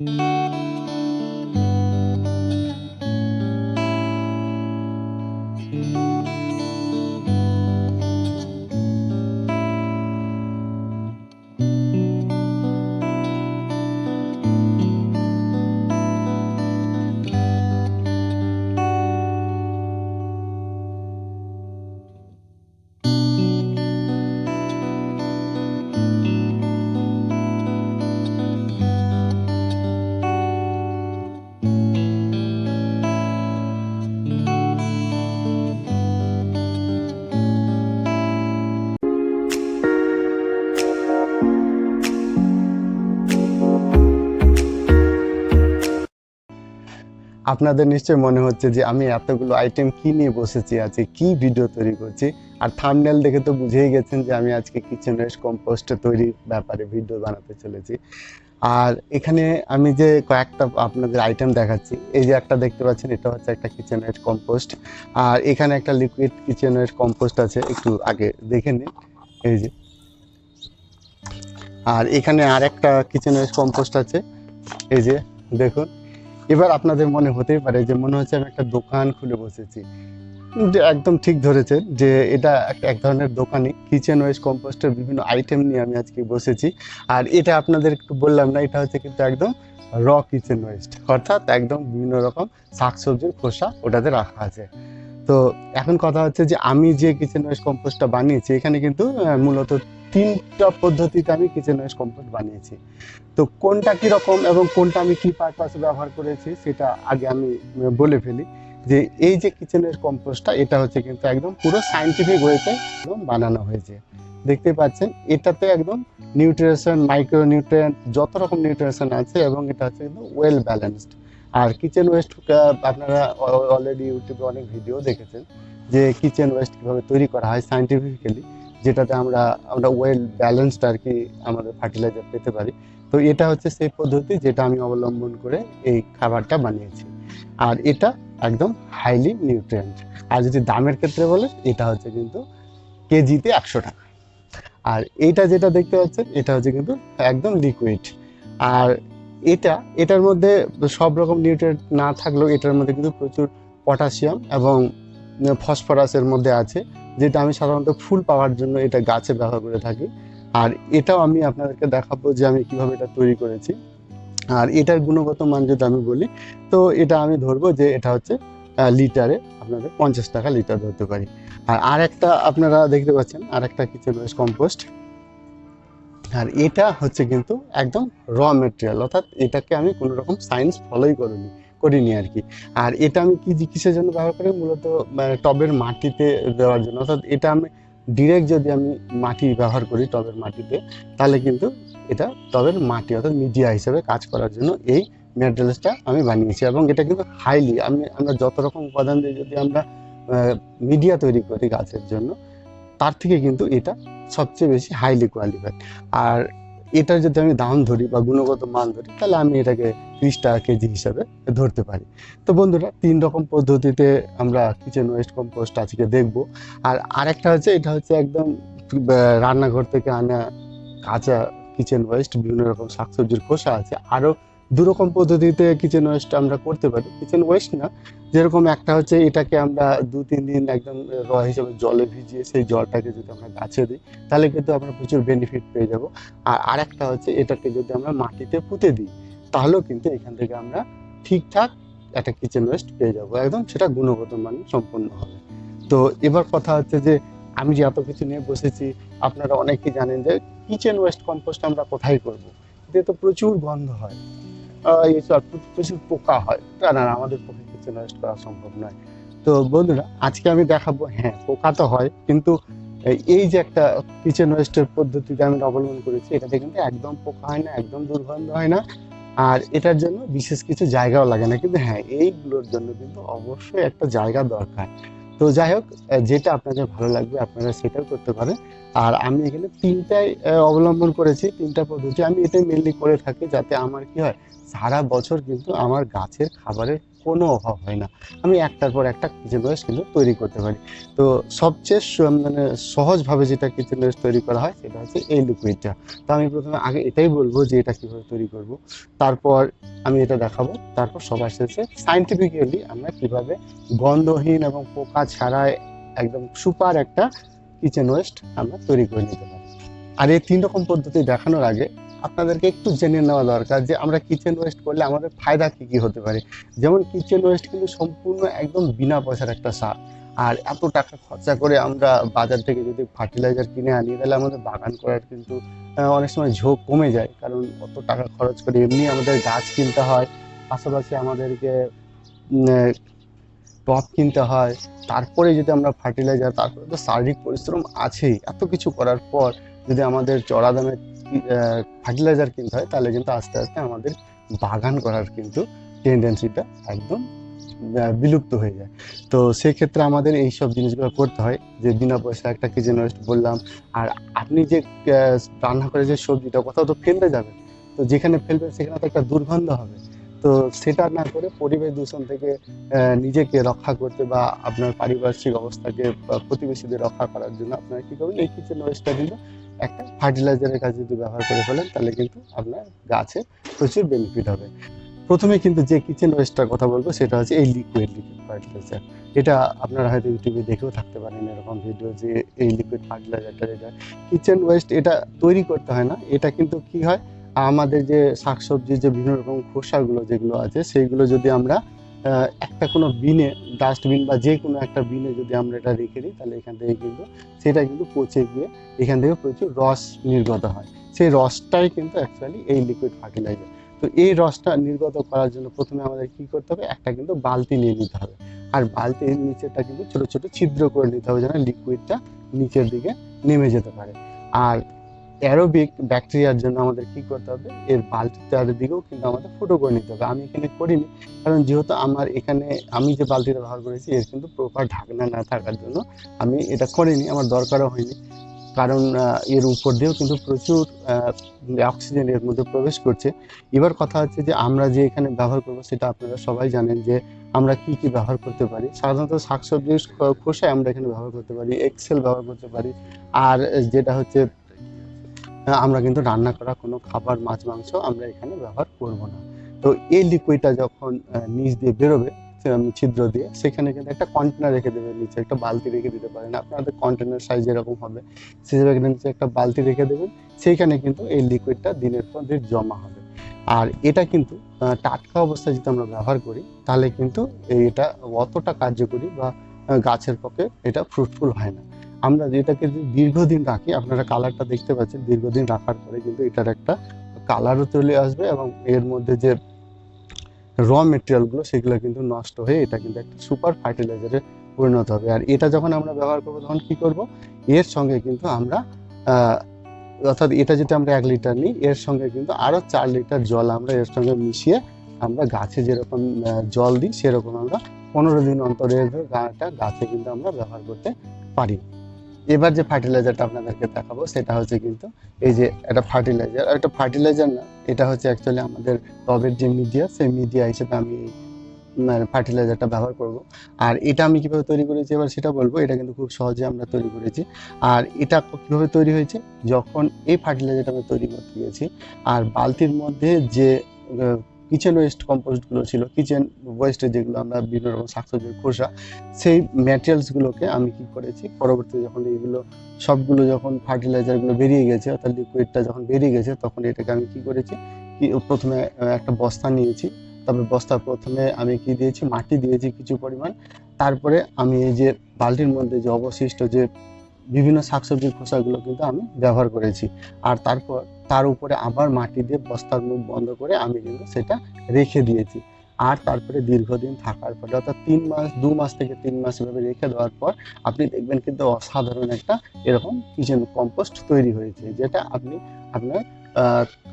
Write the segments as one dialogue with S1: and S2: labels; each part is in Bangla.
S1: Mm-hmm. আপনাদের নিশ্চয় মনে হচ্ছে যে আমি এতগুলো আইটেম কি নিয়ে বসেছি, আজকে কি ভিডিও তৈরি করছি? আর থামনেল দেখে তো বুঝেই গেছেন যে আমি আজকে কিচেন ওয়েস্ট কম্পোস্ট তৈরির ব্যাপারে ভিডিও বানাতে চলেছি। আর এখানে আমি যে কয়েকটা আপনাদের আইটেম দেখাচ্ছি, এই যে একটা দেখতে পাচ্ছেন, এটা হচ্ছে একটা কিচেন ওয়েস্ট কম্পোস্ট আর এখানে একটা লিকুইড কিচেন ওয়েস্ট কম্পোস্ট আছে, একটু আগে দেখে নিন। এই যে। আর এখানে আর একটা কিচেন ওয়েস্ট কম্পোস্ট আছে, এই যে, দেখুন। এবার আপনাদের মনে হতেই পারে যে মনে হচ্ছে আমি একটা দোকান খুলে বসেছি। একদম ঠিক ধরেছে যে এটা এক- ধরনের দোকানে কিচেন ওয়েস্ট কম্পোস্টের বিভিন্ন আইটেম নিয়ে আমি আজকে বসেছি। আর এটা আপনাদের একটু বললাম না, এটা হচ্ছে কিন্তু একদম র কিচেন ওয়েস্ট অর্থাৎ একদম বিভিন্ন রকম শাকসবজির খোসা ওটাতে রাখা আছে। তো এখন কথা হচ্ছে যে আমি যে কিচেন ওয়েস্ট কম্পোস্টটা বানিয়েছি, এখানে কিন্তু মূলত তিনটা পদ্ধতিতে আমি কিচেন ওয়েস্ট কম্পোস্ট বানিয়েছি। তো কোনটা কীরকম এবং কোনটা আমি কী পারপাসে ব্যবহার করেছি, সেটা আগে আমি বলে ফেলি। যে এই যে কিচেনের কম্পোস্টটা এটা হচ্ছে কিন্তু একদম পুরো সাইন্টিফিক ওয়েতে একদম বানানো হয়েছে। দেখতে পাচ্ছেন, এটাতে একদম নিউট্রিশন মাইক্রো নিউট্রিয়েন্ট যত রকম নিউট্রিশন আছে, এবং এটা হচ্ছে কিন্তু ওয়েল ব্যালেন্সড আর কিচেন ওয়েস্ট আপনারা অলরেডি ইউটিউবে অনেক ভিডিও দেখেছেন যে কিচেন ওয়েস্ট কীভাবে তৈরি করা হয় সাইন্টিফিক্যালি যেটাতে আমরা আমরা ওয়েল ব্যালেন্সড আর কি আমাদের ফার্টিলাইজার পেতে পারি। তো এটা হচ্ছে সেই পদ্ধতি যেটা আমি অবলম্বন করে এই খাবারটা বানিয়েছি। আর এটা একদম হাইলি নিউট্রিয়েন্ট আর যদি দামের ক্ষেত্রে বলে এটা হচ্ছে কিন্তু কেজিতে একশো টাকা। আর এইটা যেটা দেখতে পাচ্ছেন, এটা হচ্ছে কিন্তু একদম লিকুইড আর এটা, এটার মধ্যে সব রকম নিউট্রিয়েন্ট না থাকলেও এটার মধ্যে কিন্তু প্রচুর পটাশিয়াম এবং ফসফরাসের মধ্যে আছে, যেটা আমি সাধারণত ফুল পাওয়ার জন্য এটা গাছে ব্যবহার করে থাকি। আর এটাও আমি আপনাদেরকে দেখাবো যে আমি কীভাবে এটা তৈরি করেছি। আর এটার গুণগত মান যদি আমি বলি, তো এটা আমি ধরবো যে এটা হচ্ছে লিটারে আপনাদের পঞ্চাশ টাকা লিটার ধরতে পারি। আর আর একটা আপনারা দেখতে পাচ্ছেন আর একটা কিচেন ওয়েস্ট কম্পোস্ট আর এটা হচ্ছে কিন্তু একদম র মেটেরিয়াল অর্থাৎ এটাকে আমি কোনো রকম সায়েন্স ফলোই করিনি করিনি আর কি। আর এটা আমি কি কিসের জন্য ব্যবহার করি? মূলত মানে টবের মাটিতে দেওয়ার জন্য। অর্থাৎ এটা আমি ডিরেক্ট যদি আমি মাটি ব্যবহার করি টবের মাটিতে, তাহলে কিন্তু এটা টবের মাটি, অর্থাৎ মিডিয়া হিসেবে কাজ করার জন্য এই ম্যাটেরিয়ালসটা আমি বানিয়েছি। এবং এটা কিন্তু হাইলি আমি, আমরা যত রকম উপাদান দিয়ে যদি আমরা মিডিয়া তৈরি করি গাছের জন্য, তার থেকে কিন্তু এটা সবচেয়ে বেশি হাইলি কোয়ালিফাইড আর এটার যদি আমি দাম ধরি বা গুণগত মান ধরি, তাহলে আমি এটাকে ত্রিশ টাকা কেজি হিসাবে ধরতে পারি। তো বন্ধুরা, তিন রকম পদ্ধতিতে আমরা কিচেন ওয়েস্ট কম্পোস্ট আজকে দেখব। আর আরেকটা হচ্ছে, এটা হচ্ছে একদম রান্নাঘর থেকে আনা কাঁচা কিচেন ওয়েস্ট বিভিন্ন রকম শাকসবজির খোসা আছে। আরও দুরকম পদ্ধতিতে কিচেন ওয়েস্ট আমরা করতে পারি। কিচেন ওয়েস্ট না, যেরকম একটা হচ্ছে এটাকে আমরা দু তিন দিন একদম র হিসেবে জলে ভিজিয়ে সেই জলটাকে যদি আমরা গাছে দিই, তাহলে কিন্তু আমরা প্রচুর বেনিফিট পেয়ে যাব। আর আরেকটা হচ্ছে এটাকে যদি আমরা মাটিতে পুঁতে দিই, তাহলেও কিন্তু এখান থেকে আমরা ঠিকঠাক একটা কিচেন ওয়েস্ট পেয়ে যাব। একদম সেটা গুণগত মান সম্পন্ন হবে। তো এবার কথা হচ্ছে যে, আমি যে এত কিছু নিয়ে বসেছি, আপনারা অনেকেই জানেন যে কিচেন ওয়েস্ট কম্পোস্ট আমরা কোথায় করব? এতে তো প্রচুর গন্ধ হয়। প্রচুর পোকা হয়। আমাদের পক্ষে কিচেন ওয়েস্ট করা সম্ভব নয়। তো বন্ধুরা, আজকে আমি দেখাবো হ্যাঁ পোকা তো হয়, কিন্তু এই- এই যে একটা কিচেন ওয়েস্টের পদ্ধতিতে আমি অবলম্বন করেছি, এটাতে কিন্তু একদম পোকা হয় না, একদম দুর্গন্ধ হয় না, আর এটার জন্য বিশেষ কিছু জায়গাও লাগে না। কিন্তু হ্যাঁ এইগুলোর জন্য কিন্তু অবশ্যই একটা জায়গা দরকার। তো যাই হোক যেটা আপনাদের ভালো লাগবে আপনারা সেটাও করতে পারেন। আর আমি এখানে তিনটাই অবলম্বন করেছি, তিনটা পদ্ধতি। আমি এটাই মেনলি করে থাকি যাতে আমার কি হয়, সারা বছর কিন্তু আমার গাছের খাবারের কোনো অভাব হয় না। আমি একটার পর একটা কিচেন ওয়েস্ট কিন্তু তৈরি করতে পারি। তো সবচেয়ে মানে সহজভাবে যেটা কিচেন ওয়েস্ট তৈরি করা হয় সেটা হচ্ছে এই লিকুইডটা তো আমি প্রথমে আগে এটাই বলব যে এটা কীভাবে তৈরি করব। তারপর আমি এটা দেখাবো। তারপর সবার শেষে সাইন্টিফিক্যালি আমরা কীভাবে গন্ধহীন এবং পোকা ছাড়াই একদম সুপার একটা কিচেন ওয়েস্ট আমরা তৈরি করে নিতে পারি। আর এই তিন রকম পদ্ধতি দেখানোর আগে আপনাদেরকে একটু জেনে নেওয়া দরকার যে আমরা কিচেন ওয়েস্ট করলে আমাদের ফায়দা কী কী হতে পারে? যেমন কিচেন ওয়েস্ট কিন্তু সম্পূর্ণ একদম বিনা পয়সার একটা সার। আর এত টাকা খরচা করে আমরা বাজার থেকে যদি ফার্টিলাইজার কিনে আনি তাহলে আমাদের বাগান করার কিন্তু অনেক সময় ঝোঁক কমে যায়। কারণ অত টাকা খরচ করে এমনি আমাদের গাছ কিনতে হয়, পাশাপাশি আমাদেরকে টপ কিনতে হয়। তারপরে যদি আমরা ফার্টিলাইজার তারপরে তো শারীরিক পরিশ্রম আছেই। এত কিছু করার পর যদি আমাদের চড়া দামে ফার্টিলাইজার কিনতে হয়, তাহলে কিন্তু আস্তে আস্তে আমাদের বাগান করার কিন্তু টেন্ডেন্সিটা একদম বিলুপ্ত হয়ে যায়। তো সেক্ষেত্রে আমাদের এই সব জিনিসগুলো করতে হয়, যে বিনা পয়সা একটা কিচেন ওয়েস্ট বললাম, আর আপনি যে রান্না করে যে সবজিটা কোথাও তো ফেলতে যাবেন, তো যেখানে ফেলবেন সেখানে তো একটা দুর্গন্ধ হবে। তো সেটা না করে পরিবেশ দূষণ থেকে নিজেকে রক্ষা করতে বা আপনার পারিপার্শ্বিক অবস্থাকে প্রতিবেশীদের রক্ষা করার জন্য আপনারা কি করবেন, এই কিচেন ওয়েস্টটা কিন্তু একটা ফার্টিলাইজারের কাছে যদি ব্যবহার করে ফেলেন, তাহলে কিন্তু আপনার গাছে প্রচুর বেনিফিট হবে। প্রথমে কিন্তু যে কিচেন ওয়েস্টটার কথা বলব, সেটা হচ্ছে এই লিকুইড লিকুইড ফার্টিলাইজার এটা আপনারা হয়তো ইউটিউবে দেখেও থাকতে পারেন এরকম ভিডিও যে এই লিকুইড ফার্টিলাইজারটা যেটা। কিচেন ওয়েস্ট এটা তৈরি করতে হয় না, এটা কিন্তু কি হয়? আমাদের যে শাকসবজির যে বিভিন্ন রকম খোসাগুলো যেগুলো আছে, সেইগুলো যদি আমরা একটা কোনো বিনে ডাস্টবিন বা যে কোনো একটা বিনে যদি আমরা এটা রেখে দিই, তাহলে এখান থেকে কিন্তু সেটা কিন্তু পচে গিয়ে এখান থেকে প্রচুর রস নির্গত হয়। সেই রসটাই কিন্তু অ্যাকচুয়ালি এই লিকুইড ফার্টিলাইজার তো এই রসটা নির্গত করার জন্য প্রথমে আমাদের কি করতে হবে? একটা কিন্তু বালতি নিয়ে নিতে হবে। আর বালতির নিচেটা কিন্তু ছোট ছোট ছিদ্র করে নিতে হবে যেন লিকুইডটা নিচের দিকে নেমে যেতে পারে। আর অ্যারোবিক ব্যাকটেরিয়ার জন্য আমাদের কি করতে হবে? এর বালতির দিকেও কিন্তু আমাদের ফুটো করে নিতে হবে। আমি এখানে করিনি, কারণ যেহেতু আমার এখানে আমি যে বালতিটা ব্যবহার করেছি, এর কিন্তু প্রপার ঢাকনা না থাকার জন্য আমি এটা করিনি, আমার দরকারও হয়নি। কারণ এর উপর দিয়েও কিন্তু প্রচুর অক্সিজেন এর মধ্যে প্রবেশ করছে। এবার কথা হচ্ছে যে, আমরা যে এখানে ব্যবহার করব সেটা আপনারা সবাই জানেন যে, আমরা কি কি ব্যবহার করতে পারি। সাধারণত শাকসবজির খোসায় আমরা এখানে ব্যবহার করতে পারি এক্সেল ব্যবহার করতে পারি। আর যেটা হচ্ছে আমরা কিন্তু রান্না করা কোনো খাবার, মাছ, মাংস আমরা এখানে ব্যবহার করব না। তো এই লিকুইডটা যখন নিচ দিয়ে বেরোবে ছিদ্র দিয়ে, সেখানে কিন্তু একটা কন্টেনার রেখে দেবে নিচে, একটা বালতি রেখে দিতে পারেন। আপনাদের কন্টেনার সাইজ যেরকম হবে সেভাবে নিচে একটা বালতি রেখে দেবেন, সেইখানে কিন্তু এই লিকুইডটা দিনের পর দিন জমা হবে। আর এটা কিন্তু টাটকা অবস্থায় যদি আমরা ব্যবহার করি, তাহলে কিন্তু এটা অতটা কার্যকরী বা গাছের পক্ষে এটা ফ্রুটফুল হয় না। আমরা যেটাকে দীর্ঘদিন রাখি, আপনারা কালারটা দেখতে পাচ্ছেন, দীর্ঘদিন রাখার পরে কিন্তু এটার একটা কালারও চলে আসবে এবং এর মধ্যে যে র মেটেরিয়ালগুলো সেগুলো কিন্তু নষ্ট হয়ে এটা কিন্তু একটা সুপার ফার্টিলাইজারে পরিণত হবে। আর এটা যখন আমরা ব্যবহার করব, তখন কী করব? এর সঙ্গে কিন্তু আমরা অর্থাৎ এটা যেটা আমরা এক লিটার নিই, এর সঙ্গে কিন্তু আরও চার লিটার জল আমরা এর সঙ্গে মিশিয়ে আমরা গাছে যেরকম জল দিই, সেরকম আমরা পনেরো দিন অন্তরে গাটা গাছে কিন্তু আমরা ব্যবহার করতে পারি। এবার যে ফার্টিলাইজারটা আপনাদেরকে দেখাবো, সেটা হচ্ছে কিন্তু এই যে একটা ফার্টিলাইজার। আর একটা ফার্টিলাইজার না, এটা হচ্ছে অ্যাকচুয়ালি আমাদের টবের যে মিডিয়া সেই মিডিয়া হিসেবে আমি ফার্টিলাইজারটা ব্যবহার করব। আর এটা আমি কীভাবে তৈরি করেছি, এবার সেটা বলব। এটা কিন্তু খুব সহজে আমরা তৈরি করেছি। আর এটা কীভাবে তৈরি হয়েছে? যখন এই ফার্টিলাইজারটা আমি তৈরি করতে গিয়েছি আর বালতির মধ্যে যে কিচেন ওয়েস্ট কম্পোস্টগুলো ছিল কিচেন ওয়েস্টে যেগুলো আমরা বিভিন্ন রকম শাকসবজির খোসা, সেই ম্যাটেরিয়ালসগুলোকে আমি কি করেছি, পরবর্তীতে যখন এইগুলো সবগুলো যখন ফার্টিলাইজারগুলো বেরিয়ে গেছে, অর্থাৎ লিকুইডটা যখন বেরিয়ে গেছে, তখন এটাকে আমি কি করেছি, কি প্রথমে একটা বস্তা নিয়েছি, তবে বস্তা প্রথমে আমি কি দিয়েছি, মাটি দিয়েছি কিছু পরিমাণ, তারপরে আমি এই যে বালতির মধ্যে যে অবশিষ্ট যে বিভিন্ন শাকসবজির খোসাগুলো কিন্তু আমি ব্যবহার করেছি, আর তারপর তার উপরে আবার মাটি দিয়ে বস্তার মুখ বন্ধ করে আমি কিন্তু সেটা রেখে দিয়েছি। আর তারপরে দীর্ঘদিন থাকার পরে অর্থাৎ তিন মাস, দু মাস থেকে তিন মাস এভাবে রেখে দেওয়ার পর আপনি দেখবেন কিন্তু অসাধারণ একটা এরকম কিচেন কম্পোস্ট তৈরি হয়েছে, যেটা আপনি আপনার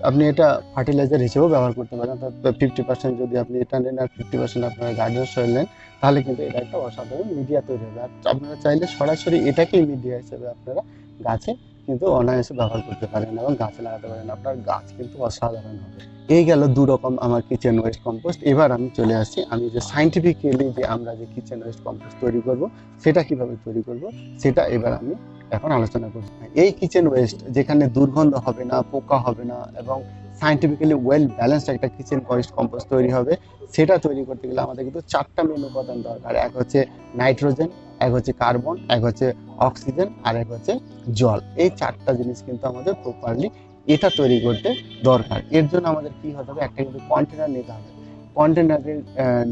S1: আপনি এটা ফার্টিলাইজার হিসেবেও ব্যবহার করতে পারেন। অর্থাৎ ফিফটি পার্সেন্ট যদি আপনি এটা নেন আর ফিফটি পার্সেন্ট আপনার গার্ডেন সয়েল নেন, তাহলে কিন্তু এটা একটা অসাধারণ মিডিয়া তৈরি হবে। আর আপনারা চাইলে সরাসরি এটাকেই মিডিয়া হিসেবে আপনারা গাছে কিন্তু অনায়াসে ব্যবহার করতে পারেন এবং গাছে লাগাতে পারেন। আপনার গাছ কিন্তু অসাধারণ হবে। এই গেল দু রকম আমার কিচেন ওয়েস্ট কম্পোস্ট এবার আমি চলে আসছি, আমি যে সাইন্টিফিক্যালি যে আমরা যে কিচেন ওয়েস্ট কম্পোস্ট তৈরি করব, সেটা কীভাবে তৈরি করব, সেটা এবার আমি এখন আলোচনা করছি এই কিচেন ওয়েস্ট যেখানে দুর্গন্ধ হবে না, পোকা হবে না এবং সাইন্টিফিক্যালি ওয়েল ব্যালেন্সড একটা কিচেন ওয়েস্ট কম্পোস্ট তৈরি হবে, সেটা তৈরি করতে গেলে আমাদের কিন্তু চারটা মেন উপাদান দরকার। এক হচ্ছে নাইট্রোজেন এক হচ্ছে কার্বন, এক হচ্ছে অক্সিজেন, আর এক হচ্ছে জল। এই চারটা জিনিস কিন্তু আমাদের প্রপারলি এটা তৈরি করতে দরকার। এর জন্য আমাদের কি হতে হবে? একটা কিন্তু কন্টেনার নিতে হবে। কন্টেনারের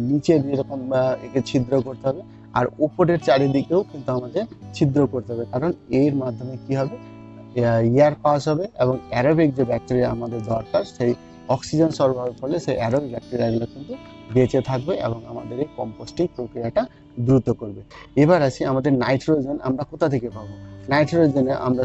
S1: নিচে যেরকম একে ছিদ্র করতে হবে, আর উপরের চারিদিকেও কিন্তু আমাদের ছিদ্র করতে হবে। কারণ এর মাধ্যমে কি হবে? এয়ার পাস হবে এবং অ্যারোবিক যে ব্যাকটেরিয়া আমাদের দরকার, সেই অক্সিজেন সরবরাহের ফলে সেই অ্যারোবিক ব্যাকটেরিয়াগুলো কিন্তু বেঁচে থাকবে এবং আমাদের এই কম্পোস্টিং প্রক্রিয়াটা দ্রুত করবে। এবার আসি আমাদের নাইট্রোজেন, আমরা কোথা থেকে পাবো? নাইট্রোজেনে আমরা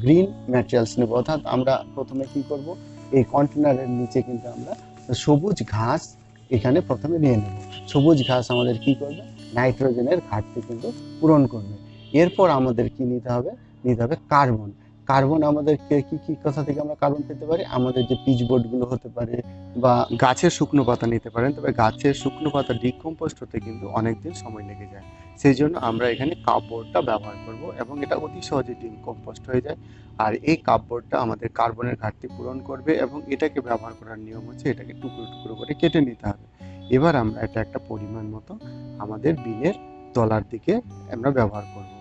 S1: গ্রিন ম্যাটেরিয়ালস নেব। অর্থাৎ আমরা প্রথমে কি করব? এই কন্টেনারের নিচে কিন্তু আমরা সবুজ ঘাস এখানে প্রথমে নিয়ে নেব। সবুজ ঘাস আমাদের কি করবে? নাইট্রোজেনের ঘাটতি কিন্তু পূরণ করবে। এরপর আমাদের কি নিতে হবে? নিতে হবে কার্বন। কার্বন আমাদের কে- কি কথা থেকে আমরা কার্বন পেতে পারি? আমাদের যে পিচগুলো হতে পারে বা গাছের শুকনো পাতা নিতে পারেন। তবে গাছের শুকনো পাতা ডিকম্পোস্ট হতে কিন্তু অনেকদিন সময় লেগে যায়। সেই জন্য আমরা এখানে কাপড়টা ব্যবহার করব এবং এটা অতি সহজে ডিকম্পোস্ট হয়ে যায়। আর এই কাপড়টা আমাদের কার্বনের ঘাটতি পূরণ করবে এবং এটাকে ব্যবহার করার নিয়ম হচ্ছে এটাকে টুকরো টুকরো করে কেটে নিতে হবে। এবার আমরা এটা একটা পরিমাণ মতো আমাদের বিনের তলার দিকে আমরা ব্যবহার করব।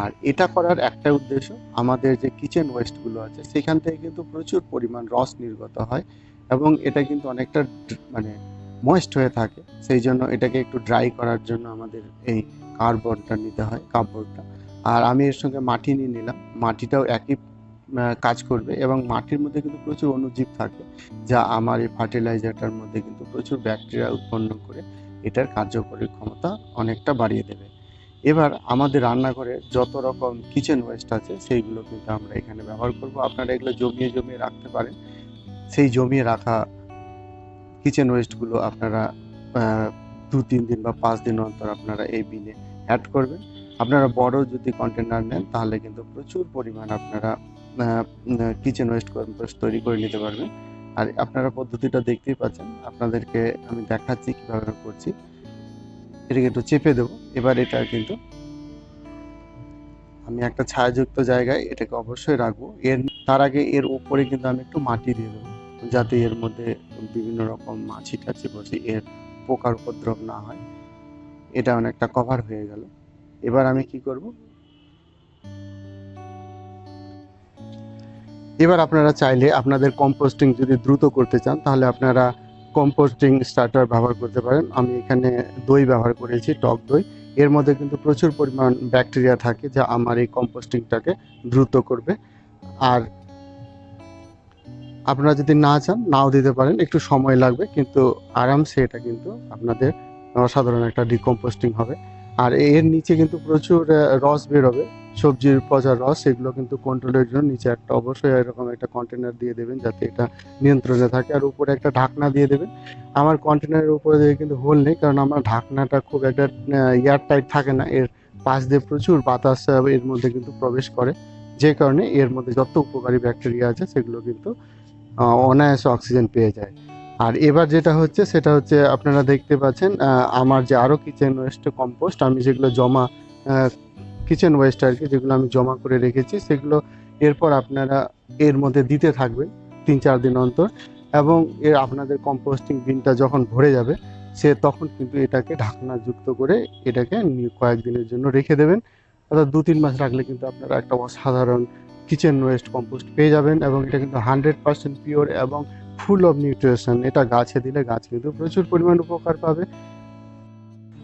S1: আর এটা করার একটা উদ্দেশ্য আমাদের যে কিচেন ওয়েস্টগুলো আছে, সেখান থেকে কিন্তু প্রচুর পরিমাণ রস নির্গত হয় এবং এটা কিন্তু অনেকটা মানে ময়েস্ট হয়ে থাকে। সেই জন্য এটাকে একটু ড্রাই করার জন্য আমাদের এই কার্বনটা নিতে হয় কাপড়টা আর আমি এর সঙ্গে মাটি নিয়ে নিলাম। মাটিটাও একই কাজ করবে এবং মাটির মধ্যে কিন্তু প্রচুর অণুজীব থাকে, যা আমার এই ফার্টিলাইজারটার মধ্যে কিন্তু প্রচুর ব্যাকটেরিয়া উৎপন্ন করে এটার কার্যকরী ক্ষমতা অনেকটা বাড়িয়ে দেবে। এবার আমাদের রান্নাঘরে যত রকম কিচেন ওয়েস্ট আছে, সেইগুলো কিন্তু আমরা এখানে ব্যবহার করব। আপনারা এগুলো জমিয়ে জমিয়ে রাখতে পারেন। সেই জমিয়ে রাখা কিচেন ওয়েস্টগুলো আপনারা দু, তিন দিন বা পাঁচ দিন অন্তর আপনারা এই বিনে অ্যাড করবেন। আপনারা বড় যদি কন্টেনার নেন, তাহলে কিন্তু প্রচুর পরিমাণ আপনারা কিচেন ওয়েস্ট তৈরি করে নিতে পারবেন। আর আপনারা পদ্ধতিটা দেখতেই পাচ্ছেন। আপনাদেরকে আমি দেখাচ্ছি কীভাবে করছি। এটাকে একটু চেপে দেবো। এবার এটা কিন্তু আমি একটা ছায়াযুক্ত জায়গায় এটাকে অবশ্যই রাখব। এর তার আগে এর উপরে কিন্তু আমি একটু মাটি দিয়ে দেবো, যাতে এর মধ্যে বিভিন্ন রকম মাছি টাছি বসে এর পোকার উপদ্রব না হয়। এটা অনেকটা কভার হয়ে গেল। এবার আমি কি করব? এবার আপনারা চাইলে আপনাদের কম্পোস্টিং যদি দ্রুত করতে চান, তাহলে আপনারা কম্পোস্টিং স্টার্টার ব্যবহার করতে পারেন। আমি এখানে দই ব্যবহার করেছি, টক দই। এর মধ্যে কিন্তু প্রচুর পরিমাণ ব্যাকটেরিয়া থাকে যা আমার এই কম্পোস্টিংটাকে দ্রুত করবে। আর আপনারা যদি না চান, নাও দিতে পারেন। একটু সময় লাগবে, কিন্তু আরামসে এটা কিন্তু আপনাদের অসাধারণ একটা ডিকম্পোস্টিং হবে। আর এর নিচে কিন্তু প্রচুর রস বেরোবে। সবজির পচার রস সেগুলো কিন্তু কন্ট্রোলের জন্য নিচে একটা অবশ্যই এরকম একটা কন্টেনার দিয়ে দেবেন যাতে এটা নিয়ন্ত্রণে থাকে। আর উপরে একটা ঢাকনা দিয়ে দেবেন। আমার কন্টেনারের উপরে দিয়ে কিন্তু হোল নেই, কারণ আমার ঢাকনাটা খুব একটা এয়ার টাইট থাকে না। এর পাশ দিয়ে প্রচুর বাতাস এর মধ্যে কিন্তু প্রবেশ করে। যে কারণে এর মধ্যে যত উপকারী ব্যাকটেরিয়া আছে, সেগুলো কিন্তু অনায়াসে অক্সিজেন পেয়ে যায়। আর এবার যেটা হচ্ছে, সেটা হচ্ছে আপনারা দেখতে পাচ্ছেন আমার যে আরও কিচেন ওয়েস্ট কম্পোস্ট, আমি যেগুলো জমা কিচেন ওয়েস্ট আর কি, যেগুলো আমি জমা করে রেখেছি, সেগুলো এরপর আপনারা এর মধ্যে দিতে থাকবেন তিন চার দিন অন্তর। এবং এর আপনাদের কম্পোস্টিং বিনটা যখন ভরে যাবে, সে তখন কিন্তু এটাকে ঢাকনা যুক্ত করে এটাকে কয়েকদিনের জন্য রেখে দেবেন। অর্থাৎ দু তিন মাস রাখলে কিন্তু আপনারা একটা অসাধারণ কিচেন ওয়েস্ট কম্পোস্ট পেয়ে যাবেন এবং এটা কিন্তু হান্ড্রেড পার্সেন্ট পিওর এবং ফুল অফ নিউট্রিশন, এটা গাছে দিলে গাছ কিন্তু প্রচুর পরিমাণ উপকার পাবে।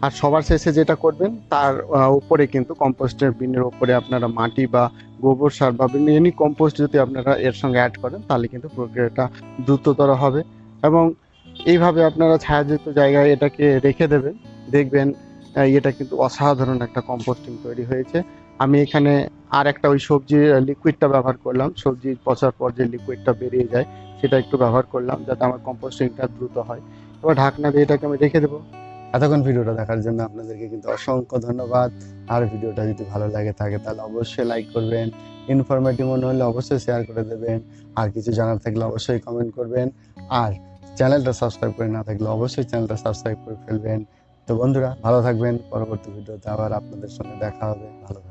S1: আর সবার শেষে যেটা করবেন, তার উপরে কিন্তু কম্পোস্টের বিনের উপরে আপনারা মাটি বা গোবর সার বা এনি কম্পোস্ট যদি আপনারা এর সঙ্গে অ্যাড করেন, তাহলে কিন্তু প্রক্রিয়াটা দ্রুততর হবে। এবং এইভাবে আপনারা ছায়াযুক্ত জায়গায় এটাকে রেখে দেবেন, দেখবেন এটা কিন্তু অসাধারণ একটা কম্পোস্টিং তৈরি হয়েছে। আমি এখানে আর একটা ওই সবজির লিকুইডটা ব্যবহার করলাম। সবজি পচার পর যে লিকুইডটা বেরিয়ে যায়, সেটা একটু ব্যবহার করলাম যাতে আমার কম্পোস্টিংটা দ্রুত হয়। এবার ঢাকনা দিয়ে এটাকে আমি রেখে দেবো। এতক্ষণ ভিডিওটা দেখার জন্য আপনাদেরকে কিন্তু অসংখ্য ধন্যবাদ। আর ভিডিওটা যদি ভালো লাগে থাকে, তাহলে অবশ্যই লাইক করবেন। ইনফরমেটিভ মনে হলে অবশ্যই শেয়ার করে দেবেন। আর কিছু জানার থাকলে অবশ্যই কমেন্ট করবেন। আর চ্যানেলটা সাবস্ক্রাইব করে না থাকলে অবশ্যই চ্যানেলটা সাবস্ক্রাইব করে ফেলবেন। তো বন্ধুরা, ভালো থাকবেন। পরবর্তী ভিডিওতে আবার আপনাদের সঙ্গে দেখা হবে। ভালো